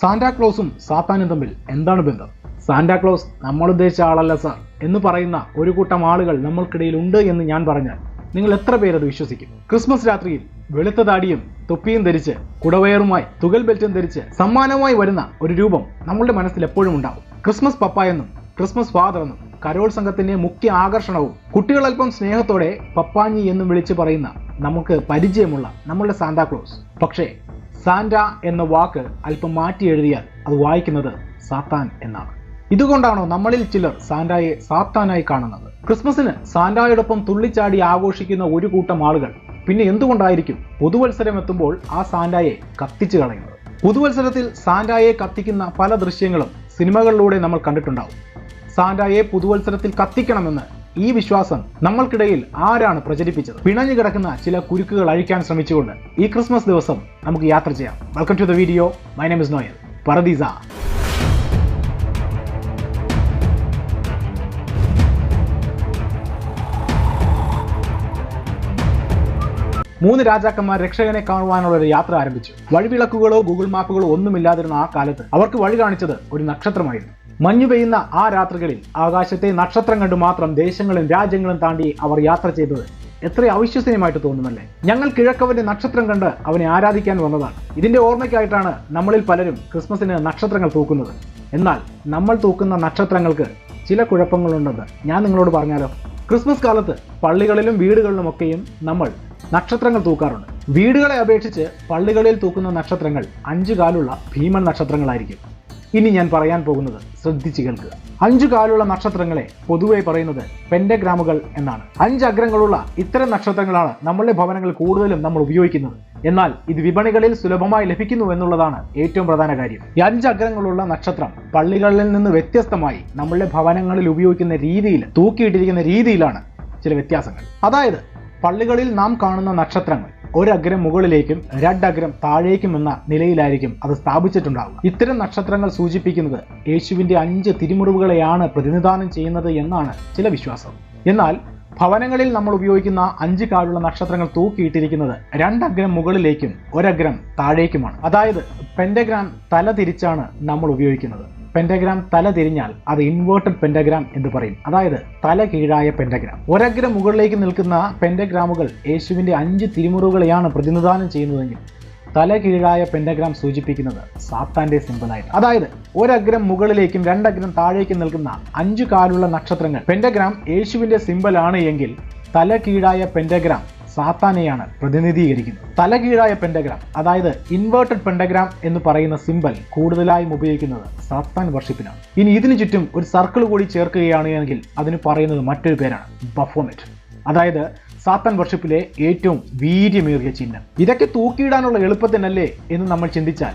സാന്റാക്ലോസും സാത്താനും തമ്മിൽ എന്താണ് ബന്ധം? സാന്റാക്ലോസ് നമ്മൾ ഉദ്ദേശിച്ച ആളല്ല സാർ എന്ന് പറയുന്ന ഒരു കൂട്ടം ആളുകൾ നമ്മൾക്കിടയിൽ ഉണ്ട് എന്ന് ഞാൻ പറഞ്ഞാൽ നിങ്ങൾ എത്ര പേരത് വിശ്വസിക്കും? ക്രിസ്മസ് രാത്രിയിൽ വെളുത്ത താടിയും തൊപ്പിയും ധരിച്ച് കുടവയറുമായി തുകൽ ബെൽറ്റും ധരിച്ച് സമ്മാനമായി വരുന്ന ഒരു രൂപം നമ്മളുടെ മനസ്സിൽ എപ്പോഴും ഉണ്ടാവും. ക്രിസ്മസ് പപ്പ എന്നും ക്രിസ്മസ് ഫാദർ എന്നും കരോൾ സംഘത്തിന്റെ മുഖ്യ ആകർഷണവും കുട്ടികൾ അല്പം സ്നേഹത്തോടെ പപ്പാഞ്ഞി എന്നും വിളിച്ചു പറയുന്ന നമുക്ക് പരിചയമുള്ള നമ്മളുടെ സാന്താക്ലോസ് പക്ഷേ സാന്റ എന്ന വാക്ക് അല്പം മാറ്റി എഴുതിയാൽ അത് വായിക്കുന്നത് സാത്താൻ എന്നാണ്. ഇതുകൊണ്ടാണോ നമ്മളിൽ ചിലർ സാന്റായെ സാത്താനായി കാണുന്നത്? ക്രിസ്മസിന് സാന്റായോടൊപ്പം തുള്ളിച്ചാടി ആഘോഷിക്കുന്ന ഒരു കൂട്ടം ആളുകൾ പിന്നെ എന്തുകൊണ്ടായിരിക്കും പുതുവത്സരം എത്തുമ്പോൾ ആ സാന്റായെ കത്തിച്ചു കളയുന്നത്? പുതുവത്സരത്തിൽ സാന്റായെ കത്തിക്കുന്ന പല ദൃശ്യങ്ങളും സിനിമകളിലൂടെ നമ്മൾ കണ്ടിട്ടുണ്ടാവും. സാന്റായെ പുതുവത്സരത്തിൽ കത്തിക്കണമെന്ന് ഈ വിശ്വാസം നമ്മൾക്കിടയിൽ ആരാണ് പ്രചരിപ്പിച്ചത്? പിണഞ്ഞു കിടക്കുന്ന ചില കുരുക്കുകൾ അഴിക്കാൻ ശ്രമിച്ചുകൊണ്ട് ഈ ക്രിസ്മസ് ദിവസം നമുക്ക് യാത്ര ചെയ്യാം. Welcome to the video my name is Noel പറദീസ മൂന്ന് രാജാക്കന്മാർ രക്ഷകനെ കാണുവാനുള്ള ഒരു യാത്ര ആരംഭിച്ചു. വഴിവിളക്കുകളോ ഗൂഗിൾ മാപ്പുകളോ ഒന്നുമില്ലാതിരുന്ന ആ കാലത്ത് അവർക്ക് വഴി കാണിച്ചത് ഒരു നക്ഷത്രമായിരുന്നു. മഞ്ഞു പെയ്യുന്ന ആ രാത്രികളിൽ ആകാശത്തെ നക്ഷത്രം കണ്ടു മാത്രം ദേശങ്ങളും രാജ്യങ്ങളും താണ്ടി അവർ യാത്ര ചെയ്തത് എത്ര അവിശ്വസനീയമായിട്ട് തോന്നുന്നല്ലേ? ഞങ്ങൾ കിഴക്കവന്റെ നക്ഷത്രം കണ്ട് അവനെ ആരാധിക്കാൻ വന്നതാണ്. ഇതിന്റെ ഓർമ്മയ്ക്കായിട്ടാണ് നമ്മളിൽ പലരും ക്രിസ്മസിന് നക്ഷത്രങ്ങൾ തൂക്കുന്നത്. എന്നാൽ നമ്മൾ തൂക്കുന്ന നക്ഷത്രങ്ങൾക്ക് ചില കുഴപ്പങ്ങളുണ്ടെന്ന് ഞാൻ നിങ്ങളോട് പറഞ്ഞാലോ? ക്രിസ്മസ് കാലത്ത് പള്ളികളിലും വീടുകളിലും ഒക്കെയും നമ്മൾ നക്ഷത്രങ്ങൾ തൂക്കാറുണ്ട്. വീടുകളെ അപേക്ഷിച്ച് പള്ളികളിൽ തൂക്കുന്ന നക്ഷത്രങ്ങൾ അഞ്ചു കാലുള്ള ഭീമൻ നക്ഷത്രങ്ങളായിരിക്കും. ഇനി ഞാൻ പറയാൻ പോകുന്നത് ശ്രദ്ധിച്ചു കേൾക്കുക അഞ്ചു കാലുള്ള നക്ഷത്രങ്ങളെ പൊതുവെ പറയുന്നത് പെൻഡഗ്രാമുകൾ എന്നാണ്. അഞ്ച് അഗ്രങ്ങളുള്ള ഇത്തരം നക്ഷത്രങ്ങളാണ് നമ്മളുടെ ഭവനങ്ങൾ കൂടുതലും നമ്മൾ ഉപയോഗിക്കുന്നത്. എന്നാൽ ഇത് വിപണികളിൽ സുലഭമായി ലഭിക്കുന്നു എന്നുള്ളതാണ് ഏറ്റവും പ്രധാന കാര്യം. ഈ അഞ്ച് അഗ്രങ്ങളുള്ള നക്ഷത്രം പള്ളികളിൽ നിന്ന് വ്യത്യസ്തമായി നമ്മളുടെ ഭവനങ്ങളിൽ ഉപയോഗിക്കുന്ന രീതിയിൽ തൂക്കിയിട്ടിരിക്കുന്ന രീതിയിലാണ് ചില വ്യത്യാസങ്ങൾ. അതായത് പള്ളികളിൽ നാം കാണുന്ന നക്ഷത്രങ്ങൾ ഒരഗ്രം മുകളിലേക്കും രണ്ടഗ്രം താഴേക്കും എന്ന നിലയിലായിരിക്കും അത് സ്ഥാപിച്ചിട്ടുണ്ടാവുക. ഇത്തരം നക്ഷത്രങ്ങൾ സൂചിപ്പിക്കുന്നത് യേശുവിന്റെ അഞ്ച് തിരുമുറിവുകളെയാണ് പ്രതിനിധാനം ചെയ്യുന്നത് എന്നാണ് ചില വിശ്വാസം. എന്നാൽ ഭവനങ്ങളിൽ നമ്മൾ ഉപയോഗിക്കുന്ന അഞ്ച് കാലുള്ള നക്ഷത്രങ്ങൾ തൂക്കിയിട്ടിരിക്കുന്നത് രണ്ടഗ്രം മുകളിലേക്കും ഒരഗ്രം താഴേക്കുമാണ്. അതായത് പെൻഡഗ്രാം തല തിരിച്ചാണ് നമ്മൾ ഉപയോഗിക്കുന്നത്. പെൻഡഗ്രാം തല തിരിഞ്ഞാൽ അത് ഇൻവേർട്ടഡ് പെൻഡഗ്രാം എന്ന് പറയും. അതായത് തല കീഴായ പെൻഡഗ്രാം ഒരഗ്രം മുകളിലേക്ക് നിൽക്കുന്ന പെൻഡഗ്രാമുകൾ യേശുവിന്റെ അഞ്ച് തിരിമുറുകളെയാണ് പ്രതിനിധാനം ചെയ്യുന്നതെങ്കിൽ തല കീഴായ പെൻഡഗ്രാം സൂചിപ്പിക്കുന്നത് സാത്താന്റെ സിമ്പിളായിട്ട് അതായത് ഒരഗ്രം മുകളിലേക്കും രണ്ടഗ്രം താഴേക്കും നിൽക്കുന്ന അഞ്ചു കാലുള്ള നക്ഷത്രങ്ങൾ. പെൻഡഗ്രാം യേശുവിന്റെ സിമ്പിളാണ് എങ്കിൽ തല കീഴായ പെൻഡഗ്രാം സാത്താനെയാണ് പ്രതിനിധീകരിക്കുന്നത്. തലകീഴായ പെൻഡഗ്രാം അതായത് ഇൻവേർട്ടഡ് പെൻഡഗ്രാം എന്ന് പറയുന്ന സിമ്പൽ കൂടുതലായും ഉപയോഗിക്കുന്നത് സാത്താൻ വർഷിപ്പിനാണ് ഇനി ഇതിനു ചുറ്റും ഒരു സർക്കിൾ കൂടി ചേർക്കുകയാണെങ്കിൽ അതിന് പറയുന്നത് മറ്റൊരു പേരാണ് ബഫോമെറ്റ് അതായത് സാത്താൻ വർഷിപ്പിലെ ഏറ്റവും വീര്യമേറിയ ചിഹ്നം. ഇതൊക്കെ തൂക്കിയിടാനുള്ള എളുപ്പത്തിനല്ലേ എന്ന് നമ്മൾ ചിന്തിച്ചാൽ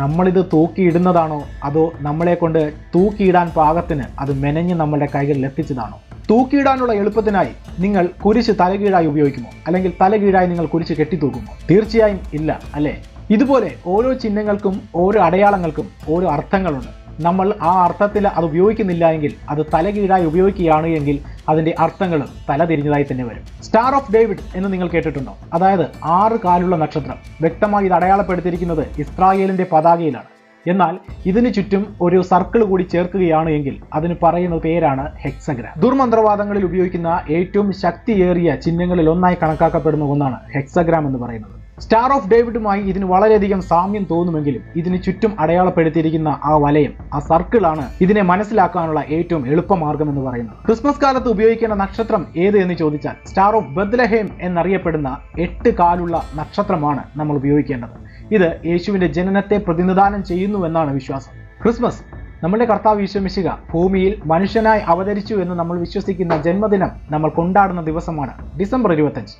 നമ്മളിത് തൂക്കിയിടുന്നതാണോ അതോ നമ്മളെ കൊണ്ട് തൂക്കിയിടാൻ പാകത്തിന് അത് മെനഞ്ഞ് നമ്മളുടെ കൈകളിൽ എത്തിച്ചതാണോ? തൂക്കിയിടാനുള്ള എളുപ്പത്തിനായി നിങ്ങൾ കുരിശ് തലകീഴായി ഉപയോഗിക്കുമോ? അല്ലെങ്കിൽ തലകീഴായി നിങ്ങൾ കുരിശ് കെട്ടിത്തൂക്കുമോ? തീർച്ചയായും ഇല്ല അല്ലേ? ഇതുപോലെ ഓരോ ചിഹ്നങ്ങൾക്കും ഓരോ അടയാളങ്ങൾക്കും ഓരോ അർത്ഥങ്ങളുണ്ട്. നമ്മൾ ആ അർത്ഥത്തിൽ അത് ഉപയോഗിക്കുന്നില്ല എങ്കിൽ അത് തലകീഴായി ഉപയോഗിക്കുകയാണ് എങ്കിൽ അതിന്റെ അർത്ഥങ്ങൾ തലതിരിഞ്ഞതായി തന്നെ വരും. സ്റ്റാർ ഓഫ് ഡേവിഡ് എന്ന് നിങ്ങൾ കേട്ടിട്ടുണ്ടോ? അതായത് ആറ് കാലുള്ള നക്ഷത്രം. വ്യക്തമായി ഇത് അടയാളപ്പെടുത്തിയിരിക്കുന്നത് ഇസ്രായേലിന്റെ പതാകയിലാണ്. എന്നാൽ ഇതിനു ചുറ്റും ഒരു സർക്കിൾ കൂടി ചേർക്കുകയാണ് എങ്കിൽ അതിന് പറയുന്ന പേരാണ് ഹെക്സഗ്രാം. ദുർമന്ത്രവാദങ്ങളിൽ ഉപയോഗിക്കുന്ന ഏറ്റവും ശക്തിയേറിയ ചിഹ്നങ്ങളിൽ ഒന്നായി കണക്കാക്കപ്പെടുന്ന ഒന്നാണ് ഹെക്സഗ്രാം എന്ന് പറയുന്നത്. സ്റ്റാർ ഓഫ് ഡേവിഡുമായി ഇതിന് വളരെയധികം സാമ്യം തോന്നുമെങ്കിലും ഇതിന് ചുറ്റും അടയാളപ്പെടുത്തിയിരിക്കുന്ന ആ വലയം ആ സർക്കിളാണ് ഇതിനെ മനസ്സിലാക്കാനുള്ള ഏറ്റവും എളുപ്പമാർഗം എന്ന് പറയുന്നത്. ക്രിസ്മസ് കാലത്ത് ഉപയോഗിക്കേണ്ട നക്ഷത്രം ഏത് എന്ന് ചോദിച്ചാൽ സ്റ്റാർ ഓഫ് ബദ്ലഹേം എന്നറിയപ്പെടുന്ന എട്ട് കാലുള്ള നക്ഷത്രമാണ് നമ്മൾ ഉപയോഗിക്കേണ്ടത്. ഇത് യേശുവിന്റെ ജനനത്തെ പ്രതിനിധാനം ചെയ്യുന്നു എന്നാണ് വിശ്വാസം. ക്രിസ്മസ് നമ്മുടെ കർത്താവ് വിശ്വമിശിക ഭൂമിയിൽ മനുഷ്യനായി അവതരിച്ചു എന്ന് നമ്മൾ വിശ്വസിക്കുന്ന ജന്മദിനം നമ്മൾ കൊണ്ടാടുന്ന ദിവസമാണ് ഡിസംബർ ഇരുപത്തഞ്ച്.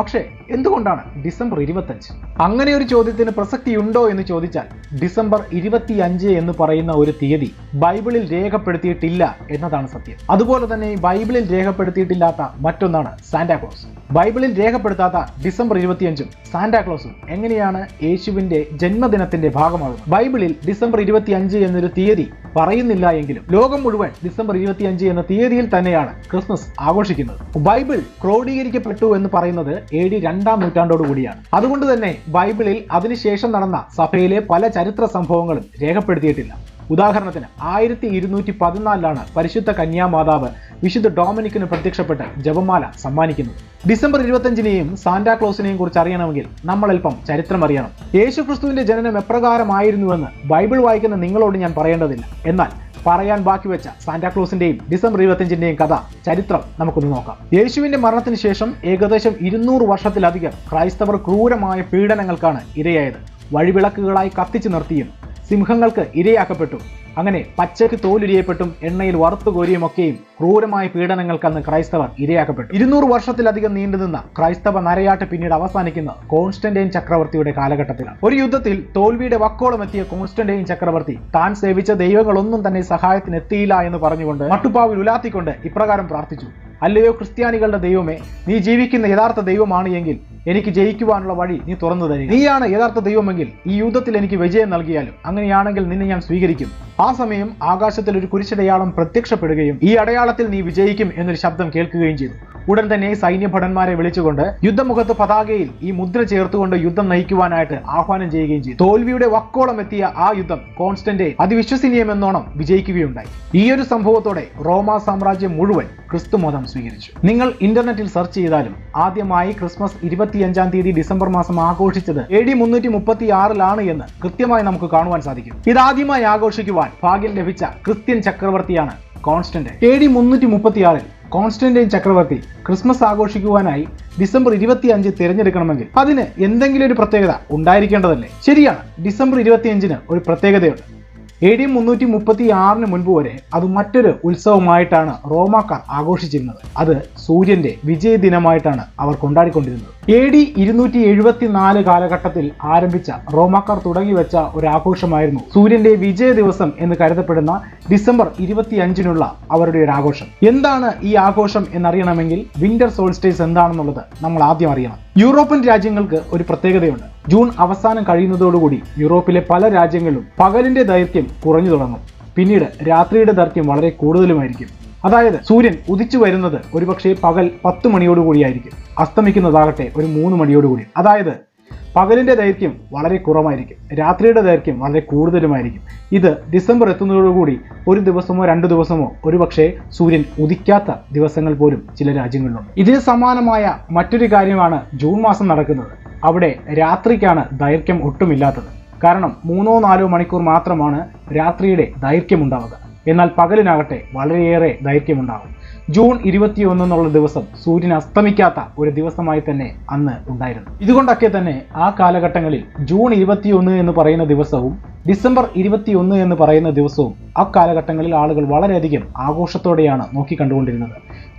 പക്ഷേ എന്തുകൊണ്ടാണ് ഡിസംബർ ഇരുപത്തഞ്ച്? അങ്ങനെ ഒരു ചോദ്യത്തിന് പ്രസക്തിയുണ്ടോ എന്ന് ചോദിച്ചാൽ ഡിസംബർ ഇരുപത്തിയഞ്ച് എന്ന് പറയുന്ന ഒരു തീയതി ബൈബിളിൽ രേഖപ്പെടുത്തിയിട്ടില്ല എന്നതാണ് സത്യം. അതുപോലെ തന്നെ ബൈബിളിൽ രേഖപ്പെടുത്തിയിട്ടില്ലാത്ത മറ്റൊന്നാണ് സാന്റാക്ലോസ് ബൈബിളിൽ രേഖപ്പെടുത്താത്ത ഡിസംബർ ഇരുപത്തിയഞ്ചും സാന്റാക്ലോസും എങ്ങനെയാണ് യേശുവിന്റെ ജന്മദിനത്തിന്റെ ഭാഗമാകുന്നത്? ബൈബിളിൽ ഡിസംബർ ഇരുപത്തിയഞ്ച് എന്നൊരു തീയതി പറയുന്നില്ല എങ്കിലും ലോകം മുഴുവൻ ഡിസംബർ ഇരുപത്തിയഞ്ച് എന്ന തീയതിയിൽ തന്നെയാണ് ക്രിസ്മസ് ആഘോഷിക്കുന്നത്. ബൈബിൾ ക്രോഡീകരിക്കപ്പെട്ടു എന്ന് പറയുന്നത് എ ഡി രണ്ടാം നൂറ്റാണ്ടോട് കൂടിയാണ്. അതുകൊണ്ട് തന്നെ ബൈബിളിൽ അതിനുശേഷം നടന്ന സഭയിലെ പല ചരിത്ര സംഭവങ്ങളും രേഖപ്പെടുത്തിയിട്ടില്ല. ഉദാഹരണത്തിന് ആയിരത്തി ഇരുന്നൂറ്റി പതിനാലിലാണ് പരിശുദ്ധ കന്യാമാതാവ് വിശുദ്ധ ഡോമിനിക്കിന് പ്രത്യക്ഷപ്പെട്ട് ജപമാല സമ്മാനിക്കുന്നത്. ഡിസംബർ ഇരുപത്തഞ്ചിനെയും സാന്റാക്ലോസിനെയും കുറിച്ച് അറിയണമെങ്കിൽ നമ്മൾ അല്പം ചരിത്രം അറിയണം. യേശുക്രിസ്തുവിന്റെ ജനനം എപ്രകാരമായിരുന്നുവെന്ന് ബൈബിൾ വായിക്കുന്ന നിങ്ങളോട് ഞാൻ പറയേണ്ടതില്ല. എന്നാൽ പറയാൻ ബാക്കി വെച്ച സാന്റാക്ലോസിന്റെയും ഡിസംബർ ഇരുപത്തിയഞ്ചിന്റെയും കഥ ചരിത്രം നമുക്കൊന്ന് നോക്കാം. യേശുവിന്റെ മരണത്തിന് ശേഷം ഏകദേശം ഇരുന്നൂറ് വർഷത്തിലധികം ക്രൈസ്തവർ ക്രൂരമായ പീഡനങ്ങൾക്കാണ് ഇരയായത്. വഴിവിളക്കുകളായി കത്തിച്ചു നിർത്തിയും സിംഹങ്ങൾക്ക് ഇരയാക്കപ്പെട്ടു. അങ്ങനെ പച്ചക്ക് തോലുരിയപ്പെട്ടും എണ്ണയിൽ വറുത്തു കോരിയുമൊക്കെയും ക്രൂരമായ പീഡനങ്ങൾക്ക് അന്ന് ക്രൈസ്തവർ ഇരയാക്കപ്പെട്ടു. ഇരുന്നൂറ് വർഷത്തിലധികം നീണ്ടുനിന്ന ക്രൈസ്തവ നരയാട്ട് പിന്നീട് അവസാനിക്കുന്ന കോൺസ്റ്റന്റൈൻ ചക്രവർത്തിയുടെ കാലഘട്ടത്തിലാണ്. ഒരു യുദ്ധത്തിൽ തോൽവിയുടെ വക്കോളം എത്തിയ കോൺസ്റ്റന്റൈൻ ചക്രവർത്തി താൻ സേവിച്ച ദൈവങ്ങളൊന്നും തന്നെ സഹായത്തിന് എത്തിയില്ല എന്ന് പറഞ്ഞുകൊണ്ട് മട്ടുപ്പാവിൽ ഉലാത്തിക്കൊണ്ട് ഇപ്രകാരം പ്രാർത്ഥിച്ചു അല്ലയോ ക്രിസ്ത്യാനികളുടെ ദൈവമേ നീ ജീവിക്കുന്ന യഥാർത്ഥ ദൈവമാണ് എങ്കിൽ എനിക്ക് ജയിക്കുവാനുള്ള വഴി നീ തുറന്നു തരിക. നീയാണ് യഥാർത്ഥ ദൈവമെങ്കിൽ ഈ യുദ്ധത്തിൽ എനിക്ക് വിജയം നൽകിയാലും അങ്ങനെയാണെങ്കിൽ നിന്നെ ഞാൻ സ്വീകരിക്കും. ആ സമയം ആകാശത്തിൽ ഒരു കുരിശടയാളം പ്രത്യക്ഷപ്പെടുകയും ഈ അടയാളത്തിൽ നീ വിജയിക്കും എന്നൊരു ശബ്ദം കേൾക്കുകയും ചെയ്തു. ഉടൻ തന്നെ സൈന്യഭടന്മാരെ വിളിച്ചുകൊണ്ട് യുദ്ധമുഖത്ത് പതാകയിൽ ഈ മുദ്ര ചേർത്തുകൊണ്ട് യുദ്ധം നയിക്കുവാനായിട്ട് ആഹ്വാനം ചെയ്യുകയും ചെയ്തു. തോൽവിയുടെ വക്കോളം എത്തിയ ആ യുദ്ധം കോൺസ്റ്റന്റെ അതിവിശ്വസനീയമെന്നോണം വിജയിക്കുകയുണ്ടായി. ഈ ഒരു സംഭവത്തോടെ റോമ സാമ്രാജ്യം മുഴുവൻ ക്രിസ്തു മതം സ്വീകരിച്ചു. നിങ്ങൾ ഇന്റർനെറ്റിൽ സെർച്ച് ചെയ്താലും ആദ്യമായി ക്രിസ്മസ് ഇരുപത്തിയഞ്ചാം തീയതി ഡിസംബർ മാസം ആഘോഷിച്ചത് എ ഡി മുന്നൂറ്റി മുപ്പത്തി ആറിലാണ് എന്ന് കൃത്യമായി നമുക്ക് കാണുവാൻ സാധിക്കും. ഇതാദ്യമായി ആഘോഷിക്കുവാൻ ഭാഗ്യം ലഭിച്ച ക്രിസ്ത്യൻ ചക്രവർത്തിയാണ് കോൺസ്റ്റന്റൈൻ എ ഡി മുന്നൂറ്റി മുപ്പത്തിയാറിൽ കോൺസ്റ്റന്റൈൻ ചക്രവർത്തി ക്രിസ്മസ് ആഘോഷിക്കുവാനായി ഡിസംബർ ഇരുപത്തി അഞ്ച് തിരഞ്ഞെടുക്കണമെങ്കിൽ അതിന് എന്തെങ്കിലും ഒരു പ്രത്യേകത ഉണ്ടായിരിക്കേണ്ടതല്ലേ? ശരിയാണ് ഡിസംബർ ഇരുപത്തിയഞ്ചിന് ഒരു പ്രത്യേകതയുണ്ട്. എ ഡി മുന്നൂറ്റി മുപ്പത്തി ആറിന് മുൻപ് വരെ അത് മറ്റൊരു ഉത്സവമായിട്ടാണ് റോമാക്കാർ ആഘോഷിച്ചിരുന്നത്. അത് സൂര്യന്റെ വിജയ ദിനമായിട്ടാണ് അവർ കൊണ്ടാടിക്കൊണ്ടിരുന്നത്. എ ഡി ഇരുന്നൂറ്റി എഴുപത്തിനാല് കാലഘട്ടത്തിൽ ആരംഭിച്ച റോമാക്കാർ തുടങ്ങി വെച്ച ഒരു ആഘോഷമായിരുന്നു സൂര്യന്റെ വിജയ ദിവസം എന്ന് കരുതപ്പെടുന്ന ഡിസംബർ ഇരുപത്തിയഞ്ചിനുള്ള അവരുടെ ഒരു ആഘോഷം എന്താണ് ഈ ആഘോഷം എന്നറിയണമെങ്കിൽ വിന്റർ സോൾസ്റ്റേസ് എന്താണെന്നുള്ളത് നമ്മൾ ആദ്യം അറിയണം. യൂറോപ്യൻ രാജ്യങ്ങൾക്ക് ഒരു പ്രത്യേകതയുണ്ട്. ജൂൺ അവസാനം കഴിയുന്നതോടുകൂടി യൂറോപ്പിലെ പല രാജ്യങ്ങളിലും പകലിന്റെ ദൈർഘ്യം കുറഞ്ഞു തുടങ്ങും. പിന്നീട് രാത്രിയുടെ ദൈർഘ്യം വളരെ കൂടുതലുമായിരിക്കും. അതായത് സൂര്യൻ ഉദിച്ചു വരുന്നത് ഒരുപക്ഷെ പകൽ പത്ത് മണിയോടുകൂടിയായിരിക്കും. അസ്തമിക്കുന്നതാകട്ടെ ഒരു മൂന്ന് മണിയോടുകൂടി. അതായത് പകലിന്റെ ദൈർഘ്യം വളരെ കുറവായിരിക്കും. രാത്രിയുടെ ദൈർഘ്യം വളരെ കൂടുതലുമായിരിക്കും. ഇത് ഡിസംബർ എത്തുന്നതോടുകൂടി ഒരു ദിവസമോ രണ്ട് ദിവസമോ ഒരുപക്ഷെ സൂര്യൻ ഉദിക്കാത്ത ദിവസങ്ങൾ പോലും ചില രാജ്യങ്ങളിലുണ്ട്. ഇതിന് സമാനമായ മറ്റൊരു കാര്യമാണ് ജൂൺ മാസം നടക്കുന്നത്. അവിടെ രാത്രിക്കാണ് ദൈർഘ്യം ഒട്ടുമില്ലാത്തത്. കാരണം മൂന്നോ നാലോ മണിക്കൂർ മാത്രമാണ് രാത്രിയുടെ ദൈർഘ്യമുണ്ടാവുക എന്നാൽ പകലിനാകട്ടെ വളരെയേറെ ദൈർഘ്യമുണ്ടാകും ജൂൺ ഇരുപത്തിയൊന്ന് എന്നുള്ള ദിവസം സൂര്യൻ അസ്തമിക്കാത്ത ഒരു ദിവസമായി തന്നെ അന്ന് ഉണ്ടായിരുന്നു. ഇതുകൊണ്ടൊക്കെ തന്നെ ആ കാലഘട്ടങ്ങളിൽ ജൂൺ ഇരുപത്തിയൊന്ന് എന്ന് പറയുന്ന ദിവസവും ഡിസംബർ ഇരുപത്തിയൊന്ന് എന്ന് പറയുന്ന ദിവസവും ആ കാലഘട്ടങ്ങളിൽ ആളുകൾ വളരെയധികം ആഘോഷത്തോടെയാണ് നോക്കിക്കണ്ടുകൊണ്ടിരുന്നത്.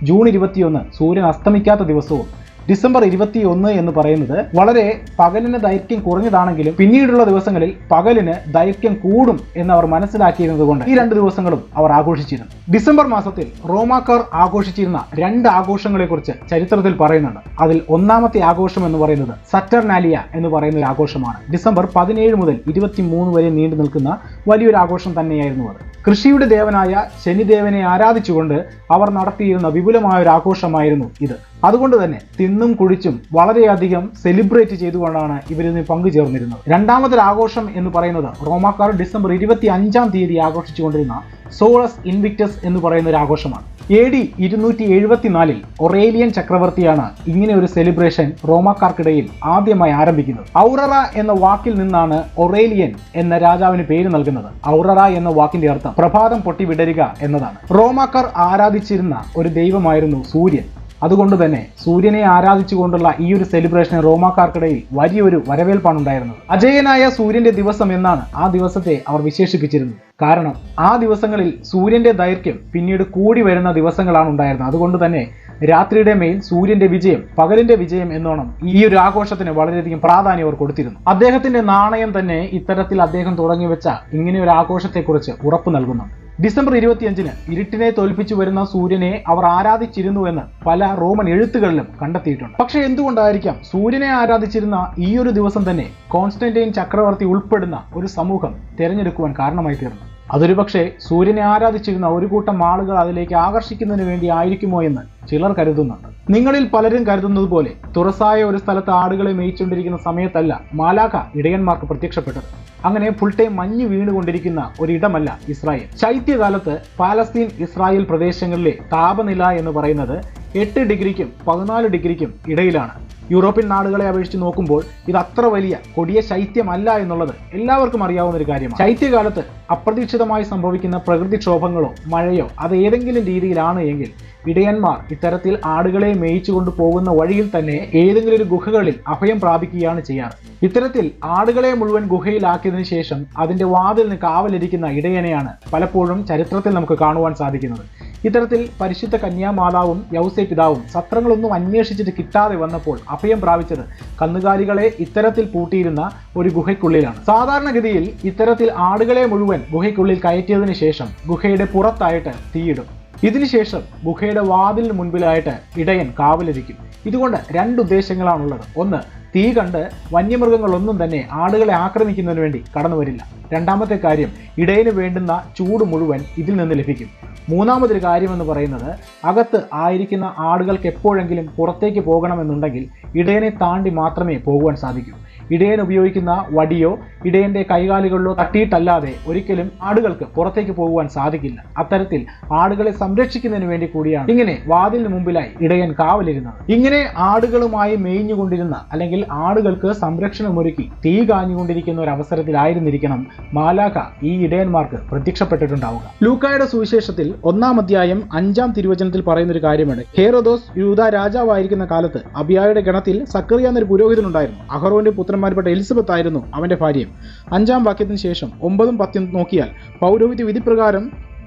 ജൂൺ ഇരുപത്തിയൊന്ന് സൂര്യൻ അസ്തമിക്കാത്ത ദിവസവും ഡിസംബർ ഇരുപത്തി ഒന്ന് എന്ന് പറയുന്നത് വളരെ പകലിന് ദൈർഘ്യം കുറഞ്ഞതാണെങ്കിലും പിന്നീടുള്ള ദിവസങ്ങളിൽ പകലിന് ദൈർഘ്യം കൂടും എന്ന് അവർ മനസ്സിലാക്കിയിരുന്നത് കൊണ്ട് ഈ രണ്ട് ദിവസങ്ങളും അവർ ആഘോഷിച്ചിരുന്നു. ഡിസംബർ മാസത്തിൽ റോമാക്കാർ ആഘോഷിച്ചിരുന്ന രണ്ട് ആഘോഷങ്ങളെക്കുറിച്ച് ചരിത്രത്തിൽ പറയുന്നുണ്ട്. അതിൽ ഒന്നാമത്തെ ആഘോഷം എന്ന് പറയുന്നത് സറ്റർനാലിയ എന്ന് പറയുന്ന ഒരു ആഘോഷമാണ്. ഡിസംബർ പതിനേഴ് മുതൽ ഇരുപത്തി വരെ നീണ്ടു നിൽക്കുന്ന വലിയൊരു ആഘോഷം തന്നെയായിരുന്നു അത്. കൃഷിയുടെ ദേവനായ ശനിദേവനെ ആരാധിച്ചുകൊണ്ട് അവർ നടത്തിയിരുന്ന വിപുലമായ ഒരു ആഘോഷമായിരുന്നു ഇത്. അതുകൊണ്ട് തന്നെ തിന്നും കുഴിച്ചും വളരെയധികം സെലിബ്രേറ്റ് ചെയ്തുകൊണ്ടാണ് ഇവരിന്ന് പങ്കുചേർന്നിരുന്നത്. രണ്ടാമതൊരു ആഘോഷം എന്ന് പറയുന്നത് റോമാക്കാർ ഡിസംബർ ഇരുപത്തി അഞ്ചാം തീയതി ആഘോഷിച്ചുകൊണ്ടിരുന്ന സോളസ് ഇൻവിക്റ്റസ് എന്ന് പറയുന്ന ഒരു ആഘോഷമാണ് എ ഡി ഇരുന്നൂറ്റി എഴുപത്തിനാലിൽ ഒറേലിയൻ ചക്രവർത്തിയാണ് ഇങ്ങനെ ഒരു സെലിബ്രേഷൻ റോമാക്കാർക്കിടയിൽ ആദ്യമായി ആരംഭിക്കുന്നത്. ഔററ എന്ന വാക്കിൽ നിന്നാണ് ഒറേലിയൻ എന്ന രാജാവിന് പേര് നൽകുന്നത്. ഔററ എന്ന വാക്കിന്റെ അർത്ഥം പ്രഭാതം പൊട്ടി വിടരുക എന്നതാണ്. റോമാക്കാർ ആരാധിച്ചിരുന്ന ഒരു ദൈവമായിരുന്നു സൂര്യൻ. അതുകൊണ്ട് തന്നെ സൂര്യനെ ആരാധിച്ചുകൊണ്ടുള്ള ഈ ഒരു സെലിബ്രേഷന് റോമാക്കാർക്കിടയിൽ വലിയൊരു വരവേൽപ്പാണ് ഉണ്ടായിരുന്നത്. അജയനായ സൂര്യന്റെ ദിവസം എന്നാണ് ആ ദിവസത്തെ അവർ വിശേഷിപ്പിച്ചിരുന്നത്. കാരണം ആ ദിവസങ്ങളിൽ സൂര്യന്റെ ദൈർഘ്യം പിന്നീട് കൂടി വരുന്ന ദിവസങ്ങളാണ് ഉണ്ടായിരുന്നത്. അതുകൊണ്ട് തന്നെ രാത്രിയുടെ മേൽ സൂര്യന്റെ വിജയം പകലിന്റെ വിജയം എന്നോണം ഈ ഒരു ആഘോഷത്തിന് വളരെയധികം പ്രാധാന്യം അവർ കൊടുത്തിരുന്നു. അദ്ദേഹത്തിന്റെ നാണയം തന്നെ ഇത്തരത്തിൽ അദ്ദേഹം തുടങ്ങി വെച്ച ഇങ്ങനെ ഒരു ആഘോഷത്തെക്കുറിച്ച് ഉറപ്പു നൽകുന്നുണ്ട്. ഡിസംബർ ഇരുപത്തിയഞ്ചിന് ഇരുട്ടിനെ തോൽപ്പിച്ചു വരുന്ന സൂര്യനെ അവർ ആരാധിച്ചിരുന്നുവെന്ന് പല റോമൻ എഴുത്തുകളിലും കണ്ടെത്തിയിട്ടുണ്ട്. പക്ഷെ എന്തുകൊണ്ടായിരിക്കാം സൂര്യനെ ആരാധിച്ചിരുന്ന ഈ ഒരു ദിവസം തന്നെ കോൺസ്റ്റന്റൈൻ ചക്രവർത്തി ഉൾപ്പെടുന്ന ഒരു സമൂഹം തിരഞ്ഞെടുക്കുവാൻ കാരണമായി തീർന്നു? അതൊരു പക്ഷേ സൂര്യനെ ആരാധിച്ചിരുന്ന ഒരു കൂട്ടം ആളുകൾ അതിലേക്ക് ആകർഷിക്കുന്നതിന് വേണ്ടി ആയിരിക്കുമോ എന്ന് ചിലർ കരുതുന്നുണ്ട്. നിങ്ങളിൽ പലരും കരുതുന്നത് പോലെ തുറസായ ഒരു സ്ഥലത്ത് ആടുകളെ മേയിച്ചുകൊണ്ടിരിക്കുന്ന സമയത്തല്ല മാലാഖ ഇടയന്മാർക്ക് പ്രത്യക്ഷപ്പെട്ടത്. അങ്ങനെ ഫുൾ ടൈം മഞ്ഞ് വീണുകൊണ്ടിരിക്കുന്ന ഒരിടമല്ല ഇസ്രായേൽ. ശൈത്യകാലത്ത് പാലസ്തീൻ ഇസ്രായേൽ പ്രദേശങ്ങളിലെ താപനില എന്ന് പറയുന്നത് എട്ട് ഡിഗ്രിക്കും പതിനാല് ഡിഗ്രിക്കും ഇടയിലാണ്. യൂറോപ്യൻ നാടുകളെ അപേക്ഷിച്ച് നോക്കുമ്പോൾ ഇത് അത്ര വലിയ കൊടിയ ശൈത്യമല്ല എന്നുള്ളത് എല്ലാവർക്കും അറിയാവുന്ന ഒരു കാര്യമാണ്. ശൈത്യകാലത്ത് അപ്രതീക്ഷിതമായി സംഭവിക്കുന്ന പ്രകൃതിക്ഷോഭങ്ങളോ മഴയോ അത് ഏതെങ്കിലും രീതിയിലാണ് എങ്കിൽ ഇടയന്മാർ ഇത്തരത്തിൽ ആടുകളെ മേയിച്ചുകൊണ്ട് പോകുന്ന വഴിയിൽ തന്നെ ഏതെങ്കിലും ഒരു ഗുഹകളിൽ അഭയം പ്രാപിക്കുകയാണ് ചെയ്യാറ്. ഇത്തരത്തിൽ ആടുകളെ മുഴുവൻ ഗുഹയിലാക്കിയതിനു ശേഷം അതിന്റെ വാതിലിന് കാവലിരിക്കുന്ന ഇടയനെയാണ് പലപ്പോഴും ചരിത്രത്തിൽ നമുക്ക് കാണുവാൻ സാധിക്കുന്നത്. ഇത്തരത്തിൽ പരിശുദ്ധ കന്യാമാതാവും യൗസേ പിതാവും സത്രങ്ങളൊന്നും അന്വേഷിച്ചിട്ട് കിട്ടാതെ വന്നപ്പോൾ അഭയം പ്രാപിച്ചത് കന്നുകാലികളെ ഇത്തരത്തിൽ പൂട്ടിയിരുന്ന ഒരു ഗുഹയ്ക്കുള്ളിലാണ്. സാധാരണഗതിയിൽ ഇത്തരത്തിൽ ആടുകളെ മുഴുവൻ ഗുഹയ്ക്കുള്ളിൽ കയറ്റിയതിനു ശേഷം ഗുഹയുടെ പുറത്തായിട്ട് തീയിടും. ഇതിനുശേഷം ഗുഹയുടെ വാതിലിന് മുൻപിലായിട്ട് ഇടയൻ കാവലിരിക്കും. ഇതുകൊണ്ട് രണ്ട് ഉദ്ദേശങ്ങളാണുള്ളത്. ഒന്ന് തീ കണ്ട് വന്യമൃഗങ്ങളൊന്നും തന്നെ ആടുകളെ ആക്രമിക്കുന്നതിന് വേണ്ടി കടന്നു വരില്ല രണ്ടാമത്തെ കാര്യം ഇടയന് വേണ്ടുന്ന ചൂട് മുഴുവൻ ഇതിൽ നിന്ന് ലഭിക്കും. മൂന്നാമതൊരു കാര്യമെന്ന് പറയുന്നത് അകത്ത് ആയിരിക്കുന്ന ആടുകൾക്ക് എപ്പോഴെങ്കിലും പുറത്തേക്ക് പോകണമെന്നുണ്ടെങ്കിൽ ഇടയനെ താണ്ടി മാത്രമേ പോകുവാൻ സാധിക്കൂ. ഇടയൻ ഉപയോഗിക്കുന്ന വടിയോ ഇടയന്റെ കൈകാലുകളിലോ തട്ടിയിട്ടല്ലാതെ ഒരിക്കലും ആടുകൾക്ക് പുറത്തേക്ക് പോകുവാൻ സാധിക്കില്ല. അത്തരത്തിൽ ആടുകളെ സംരക്ഷിക്കുന്നതിന് വേണ്ടി കൂടിയാണ്. ഇങ്ങനെ വാതിലിന് മുമ്പിലായി ഇടയൻ കാവലിരുന്നത് ഇങ്ങനെ ആടുകളുമായി മേഞ്ഞുകൊണ്ടിരുന്ന അല്ലെങ്കിൽ ആടുകൾക്ക് സംരക്ഷണമൊരുക്കി തീ കാഞ്ഞുകൊണ്ടിരിക്കുന്ന ഒരു അവസരത്തിലായിരുന്നിരിക്കണം മാലാഖ ഈ ഇടയന്മാർക്ക് പ്രത്യക്ഷപ്പെട്ടിട്ടുണ്ടാവുക. ലൂക്കായുടെ സുവിശേഷത്തിൽ ഒന്നാം അധ്യായം അഞ്ചാം തിരുവചനത്തിൽ പറയുന്ന ഒരു കാര്യമാണ്. ഹേറോദോസ് യൂത രാജാവായിരിക്കുന്ന കാലത്ത് അബിയായുടെ ഗണത്തിൽ സക്കറിയ എന്നൊരു പുരോഹിതനുണ്ടായിരുന്നു. അഹറോന്റെ പുത്രന്മാരിൽപ്പെട്ട എലിസബത്ത് ആയിരുന്നു അവന്റെ ഭാര്യയും. അഞ്ചാം വാക്യത്തിന് ശേഷം ഒമ്പതും പത്തും നോക്കിയാൽ പൗരോഹിത്യ വിധിപ്രകാരം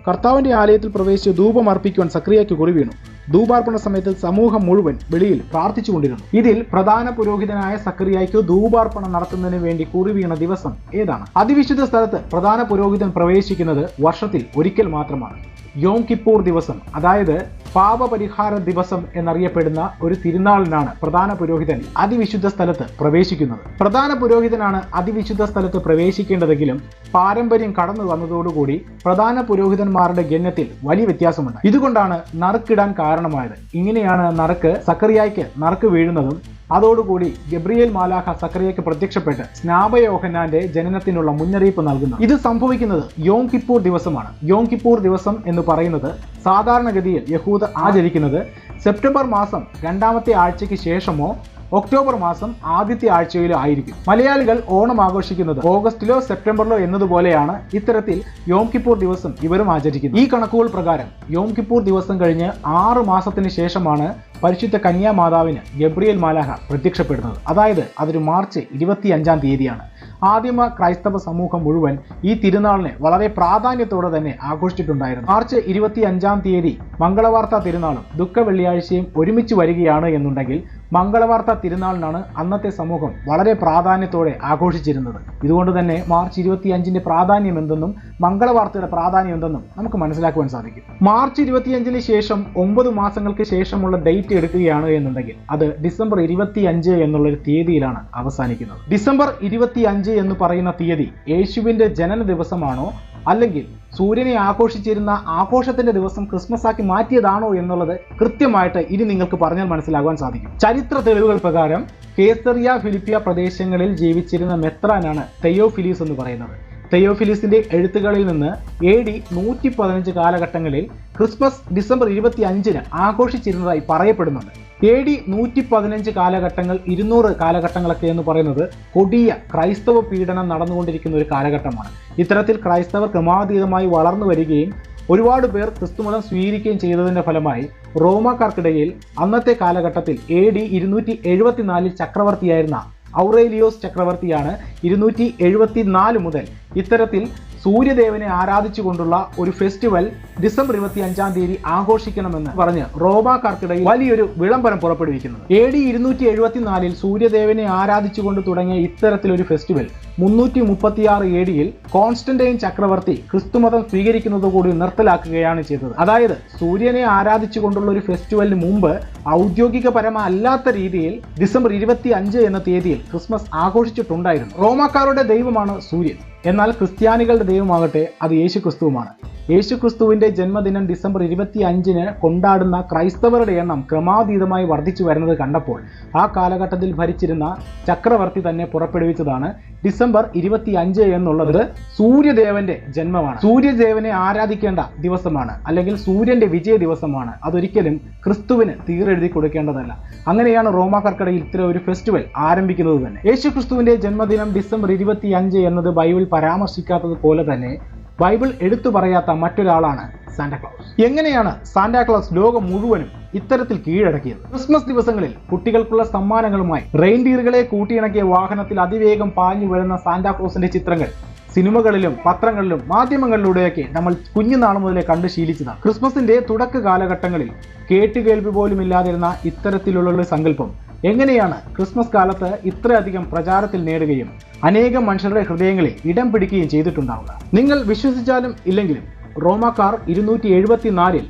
കർത്താവിന്റെ ആലയത്തിൽ പ്രവേശിച്ച് ധൂപം അർപ്പിക്കുവാൻ സക്രിയയ്ക്ക് കുറി വീണു ധൂപാർപ്പണ സമയത്ത് സമൂഹം മുഴുവൻ വെളിയിൽ പ്രാർത്ഥിച്ചുകൊണ്ടിരുന്നു ഇതിൽ പ്രധാന പുരോഹിതനായ സക്രിയയ്ക്ക് ധൂപാർപ്പണം നടത്തുന്നതിന് വേണ്ടി കുറി വീണ ദിവസം ഏതാണ്? അതിവിശുദ്ധ സ്ഥലത്ത് പ്രധാന പുരോഹിതൻ പ്രവേശിക്കുന്നത് വർഷത്തിൽ ഒരിക്കൽ മാത്രമാണ്. യോം കിപ്പൂർ ദിവസം അതായത് പാപപരിഹാര ദിവസം എന്നറിയപ്പെടുന്ന ഒരു തിരുനാളിനാണ് പ്രധാന പുരോഹിതൻ അതിവിശുദ്ധ സ്ഥലത്ത് പ്രവേശിക്കുന്നത്. പ്രധാന പുരോഹിതനാണ് അതിവിശുദ്ധ സ്ഥലത്ത് പ്രവേശിക്കേണ്ടതെങ്കിലും പാരമ്പര്യം കടന്നു വന്നതോടുകൂടി പ്രധാന പുരോഹിതന്മാരുടെ ഗണ്യത്തിൽ വലിയ വ്യത്യാസമുണ്ട്. ഇതുകൊണ്ടാണ് നറുക്കിടാൻ കാരണമായത്. ഇങ്ങനെയാണ് നറുക്ക് സക്കറിയായ്ക്ക് നറുക്ക് വീഴുന്നതും അതോടുകൂടി ഗബ്രിയേൽ മാലാഖ സക്കറിയയ്ക്ക് പ്രത്യക്ഷപ്പെട്ട് സ്നാപയോഹനാന്റെ ജനനത്തിനുള്ള മുന്നറിയിപ്പ് നൽകുന്നു. ഇത് സംഭവിക്കുന്നത് യോം കിപ്പൂർ ദിവസമാണ്. യോം കിപ്പൂർ ദിവസം എന്ന് പറയുന്നത് സാധാരണഗതിയിൽ യഹൂദ ആചരിക്കുന്നത് സെപ്റ്റംബർ മാസം രണ്ടാമത്തെ ആഴ്ചയ്ക്ക് ശേഷമോ ഒക്ടോബർ മാസം ആദ്യത്തെ ആഴ്ചയിലോ ആയിരിക്കും. മലയാളികൾ ഓണം ആഘോഷിക്കുന്നത് ഓഗസ്റ്റിലോ സെപ്റ്റംബറിലോ എന്നതുപോലെയാണ് ഇത്തരത്തിൽ യോം കിപ്പൂർ ദിവസം ഇവരും ആചരിക്കുന്നത്. ഈ കണക്കുകൾ പ്രകാരം യോം കിപ്പൂർ ദിവസം കഴിഞ്ഞ് ആറ് മാസത്തിന് ശേഷമാണ് പരിശുദ്ധ കന്യാമാതാവിന് ഗബ്രിയൽ മാലാഹ പ്രത്യക്ഷപ്പെടുന്നത്. അതായത് അതൊരു മാർച്ച് ഇരുപത്തി അഞ്ചാം തീയതിയാണ്. ആദിമ ക്രൈസ്തവ സമൂഹം മുഴുവൻ ഈ തിരുനാളിനെ വളരെ പ്രാധാന്യത്തോടെ തന്നെ ആഘോഷിച്ചിട്ടുണ്ടായിരുന്നു. മാർച്ച് ഇരുപത്തി അഞ്ചാം തീയതി മംഗളവാർത്ത തിരുനാളും ദുഃഖ വെള്ളിയാഴ്ചയും ഒരുമിച്ച് വരികയാണ് എന്നുണ്ടെങ്കിൽ മംഗളവാർത്ത തിരുനാളിനാണ് അന്നത്തെ സമൂഹം വളരെ പ്രാധാന്യത്തോടെ ആഘോഷിച്ചിരുന്നത്. ഇതുകൊണ്ട് തന്നെ മാർച്ച് ഇരുപത്തി അഞ്ചിന്റെ പ്രാധാന്യം എന്തെന്നും മംഗളവാർത്തയുടെ പ്രാധാന്യം എന്തെന്നും നമുക്ക് മനസ്സിലാക്കുവാൻ സാധിക്കും. മാർച്ച് ഇരുപത്തിയഞ്ചിന് ശേഷം ഒമ്പത് മാസങ്ങൾക്ക് ശേഷമുള്ള ഡേറ്റ് എടുക്കുകയാണ് എന്നുണ്ടെങ്കിൽ അത് ഡിസംബർ ഇരുപത്തി അഞ്ച് എന്നുള്ള ഒരു തീയതിയിലാണ് അവസാനിക്കുന്നത്. ഡിസംബർ ഇരുപത്തി അഞ്ച് എന്ന് പറയുന്ന തീയതി യേശുവിന്റെ ജനന ദിവസമാണോ അല്ലെങ്കിൽ സൂര്യനെ ആഘോഷിച്ചിരുന്ന ആഘോഷത്തിന്റെ ദിവസം ക്രിസ്മസ് ആക്കി മാറ്റിയതാണോ എന്നുള്ളത് കൃത്യമായിട്ട് ഇനി നിങ്ങൾക്ക് പറഞ്ഞാൽ മനസ്സിലാകുവാൻ സാധിക്കും. ചരിത്ര തെളിവുകൾ പ്രകാരം കേസറിയ ഫിലിപ്പിയ പ്രദേശങ്ങളിൽ ജീവിച്ചിരുന്ന മെത്രാനാണ് തെയോഫിലീസ് എന്ന് പറയുന്നത്. തെയോഫിലീസിന്റെ എഴുത്തുകളിൽ നിന്ന് എ ഡി നൂറ്റി പതിനഞ്ച് കാലഘട്ടങ്ങളിൽ ക്രിസ്മസ് ഡിസംബർ ഇരുപത്തി അഞ്ചിന് ആഘോഷിച്ചിരുന്നതായി പറയപ്പെടുന്നുണ്ട്. എ ഡി നൂറ്റി പതിനഞ്ച് കാലഘട്ടങ്ങൾ ഇരുന്നൂറ് കാലഘട്ടങ്ങളൊക്കെ എന്ന് പറയുന്നത് കൊടിയ ക്രൈസ്തവ പീഡനം നടന്നുകൊണ്ടിരിക്കുന്ന ഒരു കാലഘട്ടമാണ്. ഇത്തരത്തിൽ ക്രൈസ്തവർ ക്രമാതീതമായി വളർന്നു വരികയും ഒരുപാട് പേർ ക്രിസ്തുമതം സ്വീകരിക്കുകയും ചെയ്തതിന്റെ ഫലമായി റോമാക്കാർക്കിടയിൽ അന്നത്തെ കാലഘട്ടത്തിൽ എ ഡി ഇരുന്നൂറ്റി എഴുപത്തിനാലിൽ ചക്രവർത്തിയായിരുന്ന ഔറേലിയോസ് ചക്രവർത്തിയാണ് ഇരുന്നൂറ്റി എഴുപത്തിനാല് മുതൽ ഇത്തരത്തിൽ സൂര്യദേവനെ ആരാധിച്ചുകൊണ്ടുള്ള ഒരു ഫെസ്റ്റിവൽ ഡിസംബർ ഇരുപത്തി അഞ്ചാം തീയതി ആഘോഷിക്കണമെന്ന് പറഞ്ഞ് റോബാക്കാർക്കിടയിൽ വലിയൊരു വിളംബരം പുറപ്പെടുവിക്കുന്നത്. എ ഡി ഇരുന്നൂറ്റി എഴുപത്തിനാലിൽ സൂര്യദേവനെ ആരാധിച്ചുകൊണ്ട് തുടങ്ങിയ ഇത്തരത്തിലൊരു ഫെസ്റ്റിവൽ മുന്നൂറ്റി മുപ്പത്തിയാറ് എ ഡിയിൽ കോൺസ്റ്റന്റൈൻ ചക്രവർത്തി ക്രിസ്തുമതം സ്വീകരിക്കുന്നതുകൂടി നിർത്തലാക്കുകയാണ് ചെയ്തത്. അതായത് സൂര്യനെ ആരാധിച്ചുകൊണ്ടുള്ള ഒരു ഫെസ്റ്റിവലിന് മുമ്പ് ഔദ്യോഗികപരമല്ലാത്ത രീതിയിൽ ഡിസംബർ ഇരുപത്തി അഞ്ച് എന്ന തീയതിയിൽ ക്രിസ്മസ് ആഘോഷിച്ചിട്ടുണ്ടായിരുന്നു. റോമാക്കാരുടെ ദൈവമാണ് സൂര്യൻ. എന്നാൽ ക്രിസ്ത്യാനികളുടെ ദൈവമാകട്ടെ അത് യേശു ക്രിസ്തുവുമാണ് യേശു ക്രിസ്തുവിന്റെ ജന്മദിനം ഡിസംബർ ഇരുപത്തി അഞ്ചിന് കൊണ്ടാടുന്ന ക്രൈസ്തവരുടെ എണ്ണം ക്രമാതീതമായി വർദ്ധിച്ചു വരുന്നത് കണ്ടപ്പോൾ ആ കാലഘട്ടത്തിൽ ഭരിച്ചിരുന്ന ചക്രവർത്തി തന്നെ പുറപ്പെടുവിച്ചതാണ് ഡിസംബർ ഇരുപത്തി അഞ്ച് എന്നുള്ളത് സൂര്യദേവന്റെ ജന്മമാണ്. സൂര്യദേവനെ ആരാധിക്കേണ്ട ദിവസമാണ്. അല്ലെങ്കിൽ സൂര്യന്റെ വിജയ ദിവസമാണ്. അതൊരിക്കലും ക്രിസ്തുവിന് തീരെഴുതി കൊടുക്കേണ്ടതല്ല. അങ്ങനെയാണ് റോമാക്കർക്കടയിൽ ഇത്തരം ഒരു ഫെസ്റ്റിവൽ ആരംഭിക്കുന്നത് തന്നെ. യേശു ക്രിസ്തുവിന്റെ ജന്മദിനം ഡിസംബർ ഇരുപത്തി അഞ്ച് എന്നത് ബൈബിൾ പരാമർശിക്കാത്തത് പോലെ തന്നെ ബൈബിൾ എടുത്തു പറയാത്ത മറ്റൊരാളാണ് സാന്റാക്ലോസ് എങ്ങനെയാണ് സാന്റാക്ലോസ് ലോകം മുഴുവനും ഇത്തരത്തിൽ കീഴടക്കിയത്? ക്രിസ്മസ് ദിവസങ്ങളിൽ കുട്ടികൾക്കുള്ള സമ്മാനങ്ങളുമായി റെയിൻഡിയറുകളെ കൂട്ടിയിണക്കിയ വാഹനത്തിൽ അതിവേഗം പാഞ്ഞു വരുന്ന സാന്റാക്ലോസിന്റെ ചിത്രങ്ങൾ സിനിമകളിലും പത്രങ്ങളിലും മാധ്യമങ്ങളിലൂടെയൊക്കെ നമ്മൾ കുഞ്ഞുനാൾ മുതലേ കണ്ട് ശീലിച്ചതാണ് ക്രിസ്മസിന്റെ തുടക്ക കാലഘട്ടങ്ങളിൽ കേട്ടുകേൾവി പോലും ഇല്ലാതിരുന്ന ഇത്തരത്തിലുള്ള ഒരു സങ്കല്പം എങ്ങനെയാണ് ക്രിസ്മസ് കാലത്ത് ഇത്രയധികം പ്രചാരത്തിൽ നേടുകയും അനേകം മനുഷ്യരുടെ ഹൃദയങ്ങളിൽ ഇടം പിടിക്കുകയും ചെയ്തിട്ടുണ്ടാവുക? നിങ്ങൾ വിശ്വസിച്ചാലും ഇല്ലെങ്കിലും റോമാക്കാർ ഇരുന്നൂറ്റി എഴുപത്തിനാലിൽ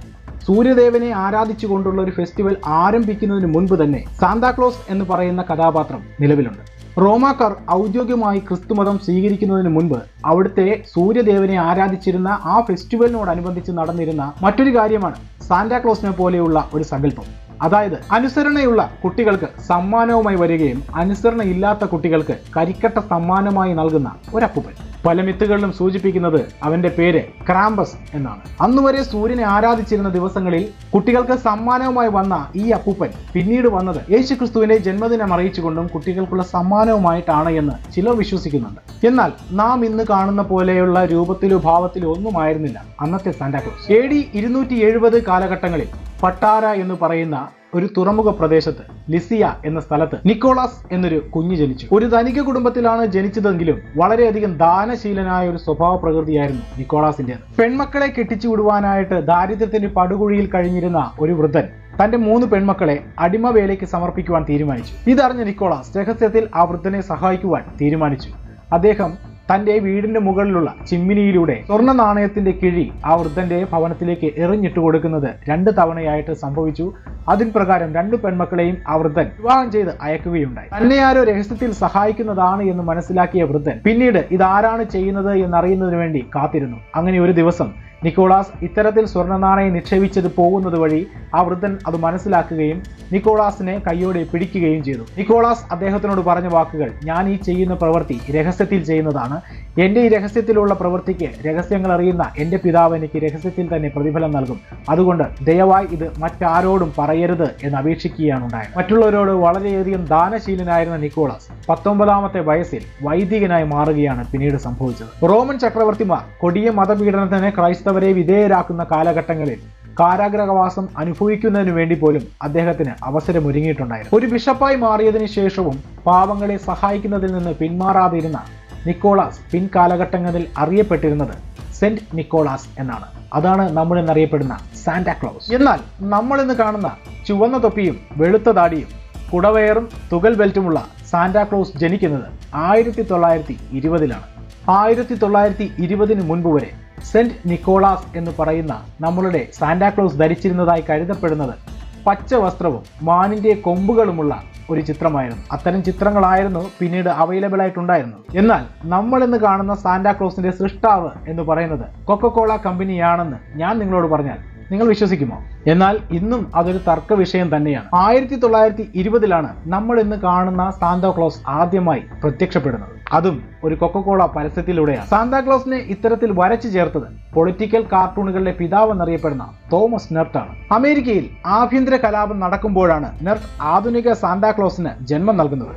സൂര്യദേവനെ ആരാധിച്ചുകൊണ്ടുള്ള ഒരു ഫെസ്റ്റിവൽ ആരംഭിക്കുന്നതിന് മുൻപ് തന്നെ സാന്താക്ലോസ് എന്ന് പറയുന്ന കഥാപാത്രം നിലവിലുണ്ട്. റോമാക്കാർ ഔദ്യോഗികമായി ക്രിസ്തുമതം സ്വീകരിക്കുന്നതിന് മുൻപ് അവിടുത്തെ സൂര്യദേവനെ ആരാധിച്ചിരുന്ന ആ ഫെസ്റ്റിവലിനോടനുബന്ധിച്ച് നടന്നിരുന്ന മറ്റൊരു കാര്യമാണ് സാന്റാക്ലോസിനെ പോലെയുള്ള ഒരു സങ്കല്പം. അതായത് അനുസരണയുള്ള കുട്ടികൾക്ക് സമ്മാനവുമായി വരികയും അനുസരണ ഇല്ലാത്ത കുട്ടികൾക്ക് കരിക്കട്ട സമ്മാനമായി നൽകുന്ന ഒരപ്പുപ്പൻ. പല മിത്തുകളിലും സൂചിപ്പിക്കുന്നത് അവന്റെ പേര് ക്രാമ്പസ് എന്നാണ്. അന്നുവരെ സൂര്യനെ ആരാധിച്ചിരുന്ന ദിവസങ്ങളിൽ കുട്ടികൾക്ക് സമ്മാനവുമായി വന്ന ഈ അപ്പൂപ്പൻ പിന്നീട് വന്നത് യേശുക്രിസ്തുവിന്റെ ജന്മദിനം അറിയിച്ചുകൊണ്ടും കുട്ടികൾക്കുള്ള സമ്മാനവുമായിട്ടാണ് എന്ന് ചിലർ വിശ്വസിക്കുന്നുണ്ട്. എന്നാൽ നാം ഇന്ന് കാണുന്ന പോലെയുള്ള രൂപത്തിലോ ഭാവത്തിലോ ഒന്നുമായിരുന്നില്ല അന്നത്തെ സാന്റാക്ലോസ്. എ ഡി ഇരുന്നൂറ്റി എഴുപത് കാലഘട്ടങ്ങളിൽ പട്ടാര എന്ന് പറയുന്ന ഒരു തുറമുഖ പ്രദേശത്ത് ലിസിയ എന്ന സ്ഥലത്ത് നിക്കോളാസ് എന്നൊരു കുഞ്ഞ് ജനിച്ചു. ഒരു ധനിക കുടുംബത്തിലാണ് ജനിച്ചതെങ്കിലും വളരെയധികം ദാനശീലനായ ഒരു സ്വഭാവ പ്രകൃതിയായിരുന്നു നിക്കോളാസിന്റെ പെൺമക്കളെ കെട്ടിച്ചു വിടുവാനായിട്ട് ദാരിദ്ര്യത്തിന്റെ പടുകുഴിയിൽ കഴിഞ്ഞിരുന്ന ഒരു വൃദ്ധൻ തന്റെ മൂന്ന് പെൺമക്കളെ അടിമ വേലയ്ക്ക് സമർപ്പിക്കുവാൻ തീരുമാനിച്ചു. ഇതറിഞ്ഞ നിക്കോളാസ് രഹസ്യത്തിൽ ആ വൃദ്ധനെ സഹായിക്കുവാൻ തീരുമാനിച്ചു. അദ്ദേഹം തന്റെ വീടിന്റെ മുകളിലുള്ള ചിമ്മിനിയിലൂടെ സ്വർണ നാണയത്തിന്റെ കിഴി ആ വൃദ്ധന്റെ ഭവനത്തിലേക്ക് എറിഞ്ഞിട്ട് കൊടുക്കുന്നത് രണ്ട് തവണയായിട്ട് സംഭവിച്ചു. അതിൻ പ്രകാരം രണ്ടു പെൺമക്കളെയും ആ വൃദ്ധൻ വിവാഹം ചെയ്ത് അയക്കുകയുണ്ടായി. തന്നെ ആരോ രഹസ്യത്തിൽ സഹായിക്കുന്നതാണ് എന്ന് മനസ്സിലാക്കിയ വൃദ്ധൻ പിന്നീട് ഇതാരാണ് ചെയ്യുന്നത് എന്നറിയുന്നതിന് വേണ്ടി കാത്തിരുന്നു. അങ്ങനെ ഒരു ദിവസം നിക്കോളാസ് ഇത്തരത്തിൽ സ്വർണ നാണയം നിക്ഷേപിച്ചത് പോകുന്നത് വഴി ആ വൃദ്ധൻ അത് മനസ്സിലാക്കുകയും നിക്കോളാസിനെ കൈയോടെ പിടിക്കുകയും ചെയ്തു. നിക്കോളാസ് അദ്ദേഹത്തിനോട് പറഞ്ഞ വാക്കുകൾ ഞാൻ ഈ ചെയ്യുന്ന പ്രവൃത്തി രഹസ്യത്തിൽ ചെയ്യുന്നതാണ്. എന്റെ ഈ രഹസ്യത്തിലുള്ള പ്രവൃത്തിക്ക് രഹസ്യങ്ങൾ അറിയുന്ന എന്റെ പിതാവ് എനിക്ക് രഹസ്യത്തിൽ തന്നെ പ്രതിഫലം നൽകും. അതുകൊണ്ട് ദയവായി ഇത് മറ്റാരോടും പറയരുത് എന്ന് അപേക്ഷിക്കുകയാണ് ഉണ്ടായത്. മറ്റുള്ളവരോട് വളരെയധികം ദാനശീലനായിരുന്ന നിക്കോളാസ് പത്തൊമ്പതാമത്തെ വയസ്സിൽ വൈദികനായി മാറുകയാണ് പിന്നീട് സംഭവിച്ചത്. റോമൻ ചക്രവർത്തിമാർ കൊടിയ മതപീഡനത്തിന് ക്രൈസ്തവരെ വിധേയരാക്കുന്ന കാലഘട്ടങ്ങളിൽ കാരാഗ്രഹവാസം അനുഭവിക്കുന്നതിനു വേണ്ടി പോലും അദ്ദേഹത്തിന് അവസരമൊരുങ്ങിയിട്ടുണ്ടായിരുന്നു. ഒരു ബിഷപ്പായി മാറിയതിനു ശേഷവും പാവങ്ങളെ സഹായിക്കുന്നതിൽ നിന്ന് പിന്മാറാതിരുന്ന നിക്കോളാസ് പിൻകാലഘട്ടങ്ങളിൽ അറിയപ്പെട്ടിരുന്നത് സെന്റ് നിക്കോളാസ് എന്നാണ്. അതാണ് നമ്മൾ എന്നറിയപ്പെടുന്ന സാന്റാക്ലോസ് എന്നാൽ നമ്മൾ ഇന്ന് കാണുന്ന ചുവന്ന തൊപ്പിയും വെളുത്ത താടിയും കുടവയറും തുകൽ ബെൽറ്റുമുള്ള സാന്റാക്ലോസ് ജനിക്കുന്നത് ആയിരത്തി തൊള്ളായിരത്തി ഇരുപതിലാണ്. ആയിരത്തി തൊള്ളായിരത്തി ഇരുപതിന് മുൻപ് വരെ സെന്റ് നിക്കോളാസ് എന്ന് പറയുന്ന നമ്മളുടെ സാന്റാക്ലോസ് ധരിച്ചിരുന്നതായി കരുതപ്പെടുന്നത് പച്ച വസ്ത്രവും മാനിന്റെ കൊമ്പുകളുമുള്ള ഒരു ചിത്രമായിരുന്നു. അത്തരം ചിത്രങ്ങളായിരുന്നു പിന്നീട് അവൈലബിൾ ആയിട്ടുണ്ടായിരുന്നു എന്നാൽ നമ്മൾ ഇന്ന് കാണുന്ന സാന്റാക്ലോസിന്റെ സൃഷ്ടാവ് എന്ന് പറയുന്നത് കൊക്കക്കോള കമ്പനിയാണെന്ന് ഞാൻ നിങ്ങളോട് പറഞ്ഞാൽ നിങ്ങൾ വിശ്വസിക്കുമോ? എന്നാൽ ഇന്നും അതൊരു തർക്ക വിഷയം തന്നെയാണ്. ആയിരത്തി തൊള്ളായിരത്തി ഇരുപതിലാണ് നമ്മൾ ഇന്ന് കാണുന്ന സാന്താക്ലോസ് ആദ്യമായി പ്രത്യക്ഷപ്പെടുന്നത്. അതും ഒരു കൊക്കക്കോള പരസ്യത്തിലൂടെയാണ്. സാന്താക്ലോസിനെ ഇത്തരത്തിൽ വരച്ചു ചേർത്തത് പൊളിറ്റിക്കൽ കാർട്ടൂണുകളുടെ പിതാവ് എന്നറിയപ്പെടുന്ന തോമസ് ആണ് അമേരിക്കയിൽ ആഭ്യന്തര കലാപം നടക്കുമ്പോഴാണ് നെർട്ട് ആധുനിക സാന്താക്ലോസിന് ജന്മം നൽകുന്നത്.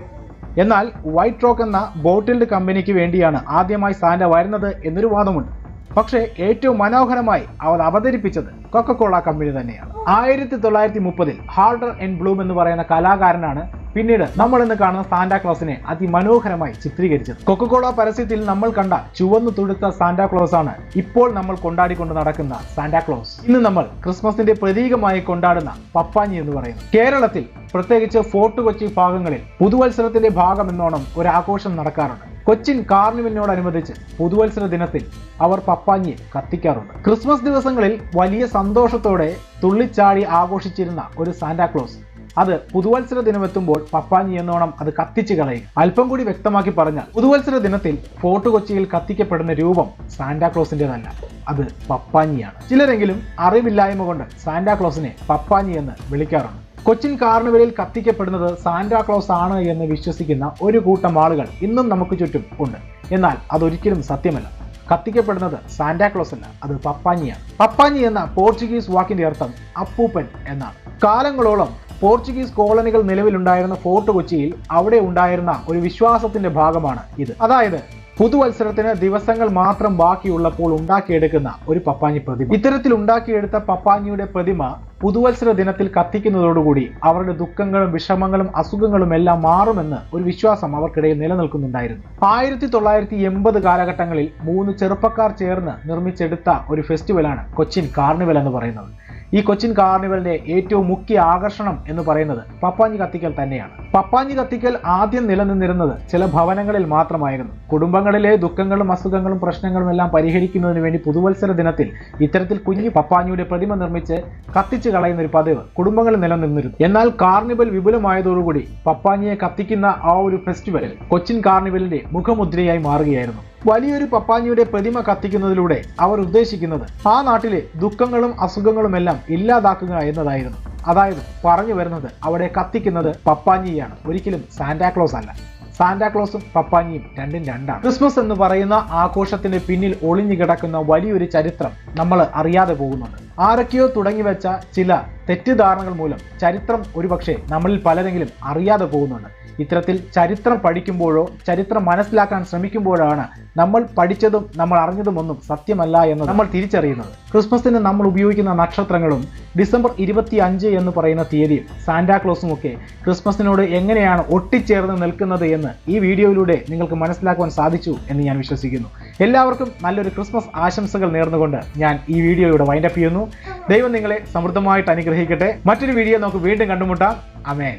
എന്നാൽ വൈറ്റ് റോക്ക് എന്ന ബോട്ടിൽഡ് കമ്പനിക്ക് വേണ്ടിയാണ് ആദ്യമായി സാന്റ വരുന്നത് എന്നൊരു വാദമുണ്ട്. പക്ഷേ ഏറ്റവും മനോഹരമായി അവർ അവതരിപ്പിച്ചത് കൊക്കക്കോള കമ്പനി തന്നെയാണ്. ആയിരത്തി തൊള്ളായിരത്തി മുപ്പതിൽ ഹാർഡർ ആൻഡ് ബ്ലൂം എന്ന് പറയുന്ന കലാകാരനാണ് പിന്നീട് നമ്മൾ ഇന്ന് കാണുന്ന സാന്റാക്ലോസിനെ അതിമനോഹരമായി ചിത്രീകരിച്ചത്. കൊക്കക്കോള പരസ്യത്തിൽ നമ്മൾ കണ്ട ചുവന്നു തുടുത്ത സാന്റാക്ലോസ് ആണ് ഇപ്പോൾ നമ്മൾ കൊണ്ടാടിക്കൊണ്ട് നടക്കുന്ന സാന്റാക്ലോസ് ഇന്ന് നമ്മൾ ക്രിസ്മസിന്റെ പ്രതീകമായി കൊണ്ടാടുന്ന പപ്പാഞ്ഞി എന്ന് പറയുന്നു. കേരളത്തിൽ പ്രത്യേകിച്ച് ഫോർട്ട് കൊച്ചി ഭാഗങ്ങളിൽ പുതുവത്സരത്തിന്റെ ഭാഗം എന്നോണം ഒരു ആഘോഷം നടക്കാറുണ്ട്. കൊച്ചിൻ കാർണിവലിനോടനുബന്ധിച്ച് പുതുവത്സര ദിനത്തിൽ അവർ പപ്പാഞ്ഞി കത്തിക്കാറുണ്ട്. ക്രിസ്മസ് ദിവസങ്ങളിൽ വലിയ സന്തോഷത്തോടെ തുള്ളിച്ചാടി ആഘോഷിച്ചിരുന്ന ഒരു സാന്റാക്ലോസ് അത് പുതുവത്സര ദിനമെത്തുമ്പോൾ പപ്പാഞ്ഞി എന്നോണം അത് കത്തിച്ചു കളയും. അല്പം കൂടി വ്യക്തമാക്കി പറഞ്ഞാൽ പുതുവത്സര ദിനത്തിൽ ഫോർട്ട് കൊച്ചിയിൽ കത്തിക്കപ്പെടുന്ന രൂപം സാന്റാക്ലോസിന്റേതല്ല അത് പപ്പാഞ്ഞിയാണ് ചിലരെങ്കിലും അറിവില്ലായ്മ കൊണ്ട് സാന്റാക്ലോസിനെ പപ്പാഞ്ഞി എന്ന് വിളിക്കാറുണ്ട്. കൊച്ചിൻ കാർണിവലിൽ കത്തിക്കപ്പെടുന്നത് സാന്റാക്ലോസ് ആണ് എന്ന് വിശ്വസിക്കുന്ന ഒരു കൂട്ടം ആളുകൾ ഇന്നും നമുക്ക് ചുറ്റും ഉണ്ട്. എന്നാൽ അതൊരിക്കലും സത്യമല്ല. കത്തിക്കപ്പെടുന്നത് സാന്റാക്ലോസ് അല്ല അത് പപ്പാഞ്ഞിയാണ് പപ്പാഞ്ഞി എന്ന പോർച്ചുഗീസ് വാക്കിന്റെ അർത്ഥം അപ്പൂപ്പൻ എന്നാണ്. കാലങ്ങളോളം പോർച്ചുഗീസ് കോളനികൾ നിലവിലുണ്ടായിരുന്ന ഫോർട്ട് കൊച്ചിയിൽ അവിടെ ഉണ്ടായിരുന്ന ഒരു വിശ്വാസത്തിന്റെ ഭാഗമാണ് ഇത്. അതായത് പുതുവത്സരത്തിന് ദിവസങ്ങൾ മാത്രം ബാക്കിയുള്ളപ്പോൾ ഉണ്ടാക്കിയെടുക്കുന്ന ഒരു പപ്പാഞ്ഞി പ്രതിമ. ഇത്തരത്തിൽ ഉണ്ടാക്കിയെടുത്ത പപ്പാഞ്ഞിയുടെ പ്രതിമ പുതുവത്സര ദിനത്തിൽ കത്തിക്കുന്നതോടുകൂടി അവരുടെ ദുഃഖങ്ങളും വിഷമങ്ങളും അസുഖങ്ങളും എല്ലാം മാറുമെന്ന് ഒരു വിശ്വാസം അവർക്കിടയിൽ നിലനിൽക്കുന്നുണ്ടായിരുന്നു. ആയിരത്തി തൊള്ളായിരത്തി എൺപത് കാലഘട്ടങ്ങളിൽ മൂന്ന് ചെറുപ്പക്കാർ ചേർന്ന് നിർമ്മിച്ചെടുത്ത ഒരു ഫെസ്റ്റിവലാണ് കൊച്ചിൻ കാർണിവൽ എന്ന് പറയുന്നത്. ഈ കൊച്ചിൻ കാർണിവലിന്റെ ഏറ്റവും മുഖ്യ ആകർഷണം എന്ന് പറയുന്നത് പപ്പാഞ്ഞി കത്തിക്കൽ തന്നെയാണ്. പപ്പാഞ്ഞി കത്തിക്കൽ ആദ്യം നിലനിന്നിരുന്നത് ചില ഭവനങ്ങളിൽ മാത്രമായിരുന്നു. കുടുംബങ്ങളിലെ ദുഃഖങ്ങളും അസുഖങ്ങളും പ്രശ്നങ്ങളും എല്ലാം പരിഹരിക്കുന്നതിന് വേണ്ടി പുതുവത്സര ദിനത്തിൽ ഇത്തരത്തിൽ കുഞ്ഞു പപ്പാഞ്ഞിയുടെ പ്രതിമ നിർമ്മിച്ച് കത്തിച്ചു കളയുന്ന ഒരു പതിവ് കുടുംബങ്ങളിൽ നിലനിന്നിരുന്നു. എന്നാൽ കാർണിവൽ വിപുലമായതോടുകൂടി പപ്പാഞ്ഞിയെ കത്തിക്കുന്ന ആ ഒരു ഫെസ്റ്റിവൽ കൊച്ചിൻ കാർണിവലിന്റെ മുഖമുദ്രയായി മാറുകയായിരുന്നു. വലിയൊരു പപ്പാഞ്ഞിയുടെ പ്രതിമ കത്തിക്കുന്നതിലൂടെ അവർ ഉദ്ദേശിക്കുന്നത് ആ നാട്ടിലെ ദുഃഖങ്ങളും അസുഖങ്ങളുമെല്ലാം ഇല്ലാതാക്കുക എന്നതായിരുന്നു. അതായത് പറഞ്ഞു വരുന്നത് അവിടെ കത്തിക്കുന്നത് പപ്പാഞ്ഞിയാണ് ഒരിക്കലും സാന്റാക്ലോസ് അല്ല. സാന്റാക്ലോസും പപ്പാഞ്ഞിയും രണ്ടും രണ്ടാണ്. ക്രിസ്മസ് എന്ന് പറയുന്ന ആഘോഷത്തിന്റെ പിന്നിൽ ഒളിഞ്ഞു കിടക്കുന്ന വലിയൊരു ചരിത്രം നമ്മൾ അറിയാതെ പോകുന്നുണ്ട്. ആരൊക്കെയോ തുടങ്ങി വെച്ച ചില തെറ്റിദ്ധാരണകൾ മൂലം ചരിത്രം ഒരുപക്ഷെ നമ്മളിൽ പലരെങ്കിലും അറിയാതെ പോകുന്നുണ്ട്. ഇത്തരത്തിൽ ചരിത്രം പഠിക്കുമ്പോഴോ ചരിത്രം മനസ്സിലാക്കാൻ ശ്രമിക്കുമ്പോഴാണ് നമ്മൾ പഠിച്ചതും നമ്മൾ അറിഞ്ഞതുമൊന്നും സത്യമല്ല എന്ന് നമ്മൾ തിരിച്ചറിയുന്നത്. ക്രിസ്മസിന് നമ്മൾ ഉപയോഗിക്കുന്ന നക്ഷത്രങ്ങളും ഡിസംബർ ഇരുപത്തി അഞ്ച് എന്ന് പറയുന്ന തീയതിയും സാന്റാക്ലോസും ഒക്കെ ക്രിസ്മസിനോട് എങ്ങനെയാണ് ഒട്ടിച്ചേർന്ന് നിൽക്കുന്നത് എന്ന് ഈ വീഡിയോയിലൂടെ നിങ്ങൾക്ക് മനസ്സിലാക്കുവാൻ സാധിച്ചു എന്ന് ഞാൻ വിശ്വസിക്കുന്നു. എല്ലാവർക്കും നല്ലൊരു ക്രിസ്മസ് ആശംസകൾ നേർന്നുകൊണ്ട് ഞാൻ ഈ വീഡിയോ വൈൻഡപ്പ് ചെയ്യുന്നു. ദൈവം നിങ്ങളെ സമൃദ്ധമായിട്ട് അനുഗ്രഹിക്കട്ടെ മറ്റൊരു വീഡിയോ നമുക്ക് വീണ്ടും കണ്ടുമുട്ടാം. അമേൻ.